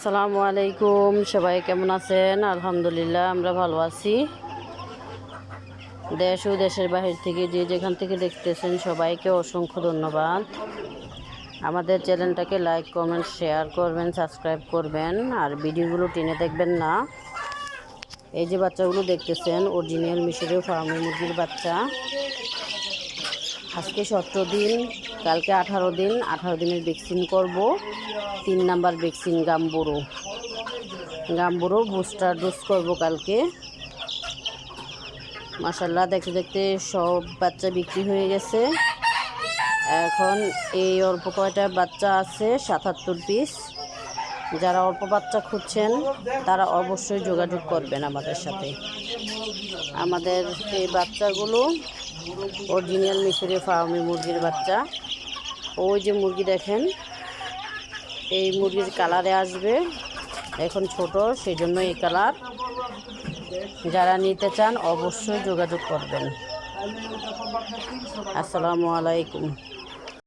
আসসালামু আলাইকুম, সবাই কেমন আছেন? আলহামদুলিল্লাহ, আমরা ভালো আছি। দেশ ও দেশের বাহির থেকে যে যেখান থেকে দেখতেছেন সবাইকে অসংখ্য ধন্যবাদ। আমাদের চ্যানেলটাকে লাইক কমেন্ট শেয়ার করবেন সাবস্ক্রাইব করবেন, আর ভিডিওগুলো টেনে দেখবেন না। এই যে বাচ্চাগুলো দেখতেছেন অরিজিনাল মিশরীয় ফার্মি মুরগির বাচ্চা। আজকে সতেরো দিন কালকে আঠারো দিন, আঠারো দিনের ভ্যাকসিন করব। তিন number vaccine Gumboro. Gumboro booster dose করব কালকে। মাসাল্লাহ দেখতে দেখতে সব বাচ্চা বিক্রি হয়ে গেছে। এখন এই অল্প কয়টা বাচ্চা আছে, সাতাত্তর পিস। যারা অল্প বাচ্চা খুঁজছেন, তারা অবশ্যই যোগাযোগ করবেন আমাদের সাথে। আমাদের এই বাচ্চাগুলো অরিজিনাল মিশরীয় ফার্মি মুরগির বাচ্চা। ওই যে মুরগি দেখেন, এই মুরগির কালারে আসবে। এখন ছোট সেই জন্য এই কালার। যারা নিতে চান অবশ্যই যোগাযোগ করবেন। আসসালামু আলাইকুম।